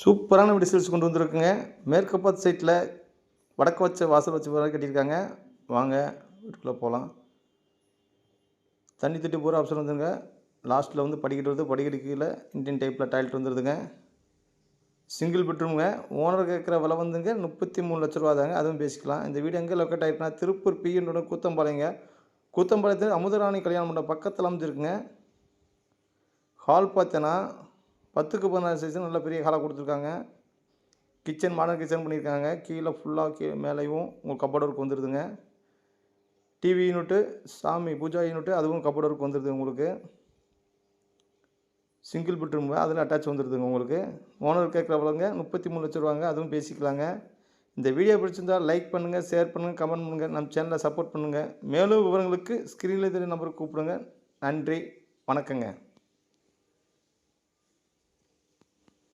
சூப்பரான வீடு கொண்டு வந்திருக்குங்க. மேற்கு சைட்டில் வடக்கு வச்ச வாசல் வச்ச மாதிரி கட்டியிருக்காங்க. வாங்க வீட்டுக்குள்ளே போகலாம் தண்ணி தொட்டி பூரா ஆப்ஷன் வந்துருங்க. லாஸ்ட்டில் வந்து படிக்கட்டு வருது. படிக்கடிக்கையில் இந்தியன் டைப்பில் டாய்லெட் வந்துடுதுங்க சிங்கிள் பெட்ரூமுங்க. ஓனர் கேட்குற விலை வந்துங்க முப்பத்தி மூணு லட்ச ரூபா தாங்க. அதுவும் பேசிக்கலாம். இந்த வீடு எங்கே லொக்கேட் ஆகிருக்குன்னா திருப்பூர் பிஎன்டோட கூத்தம்பாளையங்க. கூத்தம்பாளையத்தில் அமுதராணி கல்யாணம் மண்டபம் பக்கத்தில் அமைஞ்சிருக்குங்க. ஹால் பார்த்தேன்னா பத்துக்கு பதினாறு சைஸ் நல்ல பெரிய ஹாலாக கொடுத்துருக்காங்க. கிச்சன் மாடர்ன் கிச்சன் பண்ணியிருக்காங்க. கீழே ஃபுல்லாக கீ மேலேயும் உங்களுக்கு கப்போர்ட் ஒர்க் வந்துடுதுங்க டிவி யூனிட்டு சாமி பூஜா யூனிட்டு அதுவும் கப்போர்ட் ஒர்க் வந்துடுது உங்களுக்கு. சிங்கிள் பெட்ரூம் அதில் அட்டாச் வந்துடுதுங்க உங்களுக்கு. ஓனர் கேட்குறவங்க முப்பத்தி மூணு லட்ச ரூபாங்க அதுவும் பேசிக்கலாங்க. இந்த வீடியோ பிடிச்சிருந்தா லைக் பண்ணுங்கள் ஷேர் பண்ணுங்கள் கமெண்ட் பண்ணுங்கள் நம்ம சேனலை சப்போர்ட் பண்ணுங்கள் மேலும் விவரங்களுக்கு ஸ்க்ரீனில் தெரிய நம்பருக்கு கூப்பிடுங்க. நன்றி வணக்கங்க.